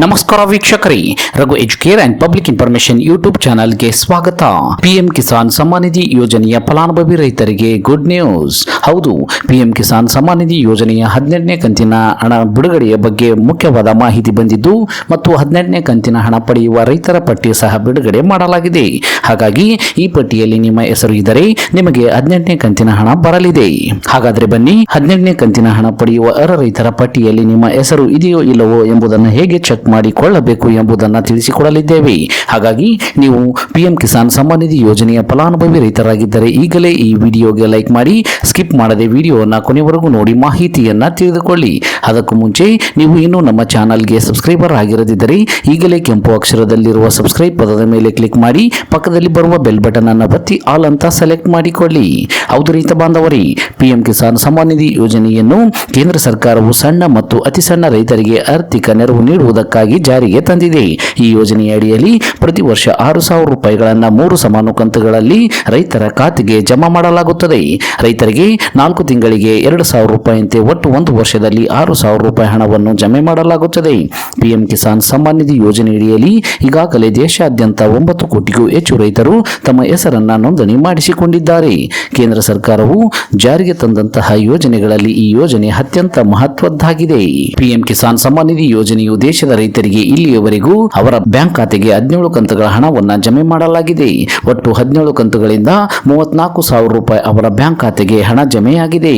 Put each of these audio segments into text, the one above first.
ನಮಸ್ಕಾರ ವೀಕ್ಷಕರೇ, Raghu Educare and public information YouTube ಚಾನಲ್ಗೆ ಸ್ವಾಗತ. ಪಿಎಂ ಕಿಸಾನ್ ಸಮ್ಮಾನಿಧಿ ಯೋಜನೆಯ ಫಲಾನುಭವಿ ರೈತರಿಗೆ ಗುಡ್ ನ್ಯೂಸ್ ಹೌದು, ಪಿಎಂ ಕಿಸಾನ್ ಸಮ್ಮಾನ್ ನಿಧಿ ಯೋಜನೆಯ ಹದಿನೆಂಟನೇ ಕಂತಿನ ಹಣ ಬಿಡುಗಡೆಯ ಬಗ್ಗೆ ಮುಖ್ಯವಾದ ಮಾಹಿತಿ ಬಂದಿದ್ದು, ಮತ್ತು ಹದಿನೆಂಟನೇ ಕಂತಿನ ಹಣ ಪಡೆಯುವ ರೈತರ ಪಟ್ಟಿ ಸಹ ಬಿಡುಗಡೆ ಮಾಡಲಾಗಿದೆ. ಹಾಗಾಗಿ, ಈ ಪಟ್ಟಿಯಲ್ಲಿ ನಿಮ್ಮ ಹೆಸರು ಇದ್ದರೆ ನಿಮಗೆ ಹದಿನೆಂಟನೇ ಕಂತಿನ ಹಣ ಬರಲಿದೆ. ಹಾಗಾದರೆ ಬನ್ನಿ, ಹದಿನೆಂಟನೇ ಕಂತಿನ ಹಣ ಪಡೆಯುವ ಅರ ರೈತರ ಪಟ್ಟಿಯಲ್ಲಿ ನಿಮ್ಮ ಹೆಸರು ಇದೆಯೋ ಇಲ್ಲವೋ ಎಂಬುದನ್ನು ಹೇಗೆ ಚೆಕ್ ಮಾಡಿಕೊಳ್ಳಬೇಕು ಎಂಬುದನ್ನು ತಿಳಿಸಿಕೊಡಲಿದ್ದೇವೆ. ಹಾಗಾಗಿ, ನೀವು ಪಿಎಂ ಕಿಸಾನ್ ಸಮ್ಮಾನ್ ನಿಧಿ ಯೋಜನೆಯ ಫಲಾನುಭವಿ ರೈತರಾಗಿದ್ದರೆ ಈಗಲೇ ಈ ವಿಡಿಯೋಗೆ ಲೈಕ್ ಮಾಡಿ, ಸ್ಕಿಪ್ ಮಾಡದೆ ವಿಡಿಯೋವನ್ನು ಕೊನೆವರೆಗೂ ನೋಡಿ ಮಾಹಿತಿಯನ್ನು ತಿಳಿದುಕೊಳ್ಳಿ. ಅದಕ್ಕೂ ಮುಂಚೆ ನೀವು ಇನ್ನೂ ನಮ್ಮ ಚಾನಲ್ಗೆ ಸಬ್ಸ್ಕ್ರೈಬರ್ ಆಗಿರದಿದ್ದರೆ ಈಗಲೇ ಕೆಂಪು ಅಕ್ಷರದಲ್ಲಿರುವ ಸಬ್ಸ್ಕ್ರೈಬ್ ಪದದ ಮೇಲೆ ಕ್ಲಿಕ್ ಮಾಡಿ, ಪಕ್ಕದಲ್ಲಿ ಬರುವ ಬೆಲ್ ಬಟನ್ ಅನ್ನು ಒತ್ತಿ ಆಲ್ ಅಂತ ಸೆಲೆಕ್ಟ್ ಮಾಡಿಕೊಳ್ಳಿ. ಹೌದು ರೈತ ಬಾಂಧವರೇ, ಪಿಎಂ ಕಿಸಾನ್ ಸಮ್ಮಾನ್ ನಿಧಿ ಯೋಜನೆಯನ್ನು ಕೇಂದ್ರ ಸರ್ಕಾರವು ಸಣ್ಣ ಮತ್ತು ಅತಿ ಸಣ್ಣ ರೈತರಿಗೆ ಆರ್ಥಿಕ ನೆರವು ನೀಡುವುದಕ್ಕಾಗಿ ಜಾರಿಗೆ ತಂದಿದೆ. ಈ ಯೋಜನೆಯ ಅಡಿಯಲ್ಲಿ ಪ್ರತಿ ವರ್ಷ ಆರು ಸಾವಿರ ರೂಪಾಯಿಗಳನ್ನು ಮೂರು ಸಮಾನು ಕಂತುಗಳಲ್ಲಿ ರೈತರ ಖಾತೆಗೆ ಜಮಾ ಮಾಡಲಾಗುತ್ತದೆ. ರೈತರಿಗೆ ನಾಲ್ಕು ತಿಂಗಳಿಗೆ ಎರಡು ಸಾವಿರ ರೂಪಾಯಿಯಂತೆ ಒಟ್ಟು ಒಂದು ವರ್ಷದಲ್ಲಿ ಆರು ಸಾವಿರ ರೂಪಾಯಿ ಹಣವನ್ನು ಜಮೆ ಮಾಡಲಾಗುತ್ತದೆ. ಪಿಎಂ ಕಿಸಾನ್ ಸಮ್ಮಾನ್ ನಿಧಿ ಯೋಜನೆಯಡಿಯಲ್ಲಿ ಈಗಾಗಲೇ ದೇಶಾದ್ಯಂತ ಒಂಬತ್ತು ಕೋಟಿಗೂ ಹೆಚ್ಚು ರೈತರು ತಮ್ಮ ಹೆಸರನ್ನ ನೋಂದಣಿ ಮಾಡಿಸಿಕೊಂಡಿದ್ದಾರೆ. ಕೇಂದ್ರ ಸರ್ಕಾರವು ಜಾರಿಗೆ ತಂದಂತಹ ಯೋಜನೆಗಳಲ್ಲಿ ಈ ಯೋಜನೆ ಅತ್ಯಂತ ಮಹತ್ವದ್ದಾಗಿದೆ. ಪಿಎಂ ಕಿಸಾನ್ ಸಮ್ಮಾನ್ ನಿಧಿ ಯೋಜನೆಯು ದೇಶದ ರೈತರಿಗೆ ಇಲ್ಲಿಯವರೆಗೂ ಅವರ ಬ್ಯಾಂಕ್ ಖಾತೆಗೆ ಹದಿನೇಳು ಕಂತುಗಳ ಹಣವನ್ನು ಜಮೆ ಮಾಡಲಾಗಿದೆ. ಒಟ್ಟು ಹದಿನೇಳು ಕಂತುಗಳಿಂದ ಮೂವತ್ನಾಲ್ಕು ಸಾವಿರ ರೂಪಾಯಿ ಅವರ ಬ್ಯಾಂಕ್ ಖಾತೆಗೆ ಹಣ ಜಮೆಯಾಗಿದೆ.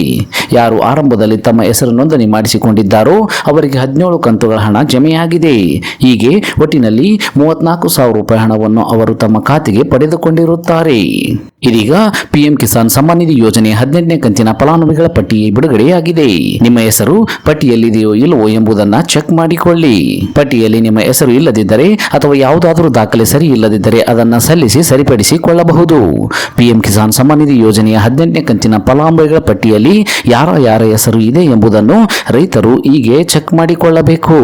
ಯಾರು ಆರಂಭದಲ್ಲಿ ತಮ್ಮ ಹೆಸರು ನೋಂದಣಿ ಮಾಡಿಸಿಕೊಂಡಿದ್ದಾರೋ ಅವರಿಗೆ ಹದಿನೇಳು ಕಂತುಗಳ ಹಣ ಜಮೆಯಾಗಿದೆ. ಹೀಗೆ ಒಟ್ಟಿನಲ್ಲಿ ಮೂವತ್ನಾಲ್ಕು ಸಾವಿರ ರೂಪಾಯಿ ಹಣವನ್ನು ಅವರು ತಮ್ಮ ಖಾತೆಗೆ ಪಡೆದುಕೊಂಡಿರುತ್ತಾರೆ. ಇದೀಗ ಪಿಎಂ ಕಿಸಾನ್ ಸಮ್ಮಾನ್ ನಿಧಿ ಯೋಜನೆ ಹದಿನೆಂಟನೇ ಕಂತಿನ ಫಲಾನುಭವಿಗಳ ಪಟ್ಟಿ ಬಿಡುಗಡೆಯಾಗಿದೆ. ನಿಮ್ಮ ಹೆಸರು ಪಟ್ಟಿಯಲ್ಲಿದೆಯೋ ಇಲ್ಲವೋ ಎಂಬುದನ್ನು ಚೆಕ್ ಮಾಡಿಕೊಳ್ಳಿ. ಪಟ್ಟಿಯಲ್ಲಿ ನಿಮ್ಮ ಹೆಸರು ಇಲ್ಲದಿದ್ದರೆ ಅಥವಾ ಯಾವುದಾದರೂ ದಾಖಲೆ ಸರಿ ಇಲ್ಲದಿದ್ದರೆ ಅದನ್ನು ಸಲ್ಲಿಸಿ ಸರಿಪಡಿಸಿಕೊಳ್ಳಬಹುದು. ಪಿಎಂ ಕಿಸಾನ್ ಸಮ್ಮಾನ್ ನಿಧಿ ಯೋಜನೆಯ ಹದಿನೆಂಟನೇ ಕಂತಿನ ಪಟ್ಟಿಯಲ್ಲಿ ಯಾರ ಯಾರ ಹೆಸರು ಇದೆ ಎಂಬುದನ್ನು ರೈತರು ಹೀಗೆ ಚೆಕ್ ಮಾಡಿಕೊಳ್ಳಬೇಕು.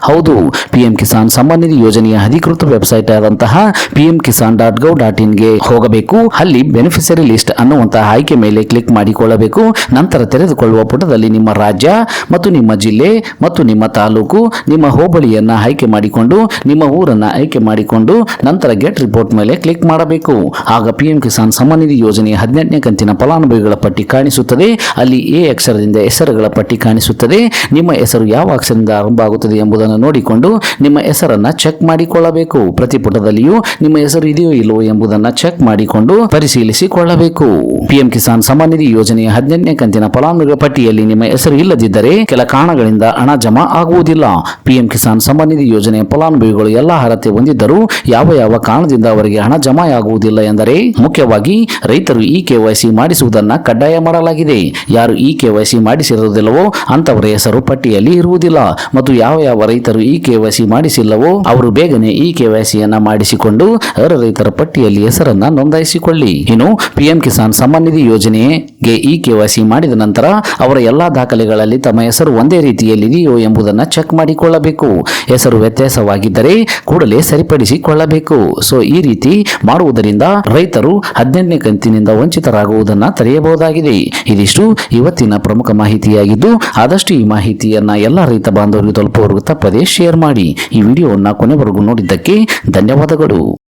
ಹೌದು ಪಿಎಂ ಕಿಸಾನ್ ಸಮ್ಮಾನ್ ನಿಧಿ ಯೋಜನೆಯ ಅಧಿಕೃತ ವೆಬ್ಸೈಟ್ ಆದಂತಹ PM Kisan dot gov dot ಇನ್ಗೆ ಹೋಗಬೇಕು. ಅಲ್ಲಿ ಬೆನಿಫಿಷರಿ ಲಿಸ್ಟ್ ಅನ್ನುವಂತಹ ಆಯ್ಕೆ ಮೇಲೆ ಕ್ಲಿಕ್ ಮಾಡಿಕೊಳ್ಳಬೇಕು. ನಂತರ ತೆರೆದುಕೊಳ್ಳುವ ಪುಟದಲ್ಲಿ ನಿಮ್ಮ ರಾಜ್ಯ ಮತ್ತು ನಿಮ್ಮ ಜಿಲ್ಲೆ ಮತ್ತು ನಿಮ್ಮ ತಾಲೂಕು, ನಿಮ್ಮ ಹೋಬಳಿಯನ್ನು ಆಯ್ಕೆ ಮಾಡಿಕೊಂಡು, ನಿಮ್ಮ ಊರನ್ನ ಆಯ್ಕೆ ಮಾಡಿಕೊಂಡು, ನಂತರ ಗೆಟ್ ರಿಪೋರ್ಟ್ ಮೇಲೆ ಕ್ಲಿಕ್ ಮಾಡಬೇಕು. ಆಗ ಪಿಎಂ ಕಿಸಾನ್ ಸಮ್ಮಾನ್ ಯೋಜನೆಯ ಹದಿನೆಂಟನೇ ಕಂತಿನ ಫಲಾನುಭವಿಗಳ ಪಟ್ಟಿ ಕಾಣಿಸುತ್ತದೆ. ಅಲ್ಲಿ ಎ ಅಕ್ಷರದಿಂದ ಹೆಸರುಗಳ ಪಟ್ಟಿ ಕಾಣಿಸುತ್ತದೆ. ನಿಮ್ಮ ಹೆಸರು ಯಾವ ಅಕ್ಷರದಿಂದ ಆರಂಭ ಆಗುತ್ತದೆ ಎಂಬುದನ್ನು ನೋಡಿಕೊಂಡು ನಿಮ್ಮ ಹೆಸರನ್ನ ಚೆಕ್ ಮಾಡಿಕೊಳ್ಳಬೇಕು. ಪ್ರತಿ ಪುಟದಲ್ಲಿಯೂ ನಿಮ್ಮ ಹೆಸರು ಇದೆಯೋ ಇಲ್ಲವೋ ಎಂಬುದನ್ನು ಚೆಕ್ ಮಾಡಿಕೊಂಡು ಪರಿಶೀಲಿಸಿಕೊಳ್ಳಬೇಕು. ಪಿಎಂ ಕಿಸಾನ್ ಸಮ್ಮಾನ್ ನಿಧಿ ಯೋಜನೆಯ ಹದಿನೆಂಟನೇ ಕಂತಿನ ಫಲಾನುಭವಿ ಪಟ್ಟಿಯಲ್ಲಿ ನಿಮ್ಮ ಹೆಸರು ಇಲ್ಲದಿದ್ದರೆ ಕೆಲ ಕಾರಣಗಳಿಂದ ಹಣ ಜಮಾ ಆಗುವುದಿಲ್ಲ. ಪಿಎಂ ಕಿಸಾನ್ ಸಮ್ಮಾನ್ ನಿಧಿ ಯೋಜನೆಯ ಫಲಾನುಭವಿಗಳು ಎಲ್ಲ ಅರ್ಹತೆ ಹೊಂದಿದ್ದರೂ ಯಾವ ಯಾವ ಕಾರಣದಿಂದ ಅವರಿಗೆ ಹಣ ಜಮಾ ಆಗುವುದಿಲ್ಲ ಎಂದರೆ ಮುಖ್ಯವಾಗಿ ರೈತರು ಈ ಕೆವೈಸಿ ಮಾಡಿಸುವುದನ್ನು ಕಡ್ಡಾಯ ಮಾಡಲಾಗಿದೆ. ಯಾರು ಈ ಸಿ ಮಾಡಿಸಿರುವುದಿಲ್ಲವೋ ಅಂತವರ ಹೆಸರು ಪಟ್ಟಿಯಲ್ಲಿ ಇರುವುದಿಲ್ಲ. ಮತ್ತು ಯಾವ ಯಾವ ರೈತರು ಈ ಸಿ ಮಾಡಿಸಿಲ್ಲವೋ ಅವರು ಬೇಗನೆ ಈ ಸಿಯನ್ನ ಮಾಡಿಸಿಕೊಂಡು ಅರ್ಹ ರೈತರ ಪಟ್ಟಿಯಲ್ಲಿ ಹೆಸರನ್ನ ನೋಂದಾಯಿಸಿಕೊಳ್ಳಿ. ಇನ್ನು ಪಿಎಂ ಕಿಸಾನ್ ಸಮ್ಮಾನ್ ನಿಧಿ ಯೋಜನೆಗೆ ವೈ ಸಿ ಮಾಡಿದ ನಂತರ ಅವರ ಎಲ್ಲಾ ದಾಖಲೆಗಳಲ್ಲಿ ತಮ್ಮ ಹೆಸರು ಒಂದೇ ರೀತಿಯಲ್ಲಿದೆಯೋ ಎಂಬುದನ್ನು ಚೆಕ್ ಮಾಡಿಕೊಳ್ಳಬೇಕು. ಹೆಸರು ವ್ಯತ್ಯಾಸವಾಗಿದ್ದರೆ ಕೂಡಲೇ ಸರಿಪಡಿಸಿಕೊಳ್ಳಬೇಕು. ಸೊ ಈ ರೀತಿ ಮಾಡುವುದರಿಂದ ರೈತರು ಹದಿನೆಂಟನೇ ಕಂತಿನಿಂದ ವಂಚಿತರಾಗುವುದನ್ನು ತಡೆಯಬಹುದಾಗಿದೆ. ಇದಿಷ್ಟು ಇವತ್ತಿನ ಪ್ರಮುಖ ಮಾಹಿತಿಯಾಗಿದ್ದು, ಆದಷ್ಟು ಈ ಮಾಹಿತಿಯನ್ನ ಎಲ್ಲ ರೈತ ಬಾಂಧವರಿಗೆ ತಲುಪುವವರೆಗೂ ತಪ್ಪದೇ ಶೇರ್ ಮಾಡಿ. ಈ ವಿಡಿಯೋವನ್ನು ಕೊನೆವರೆಗೂ ನೋಡಿದ್ದಕ್ಕೆ ಧನ್ಯವಾದಗಳು.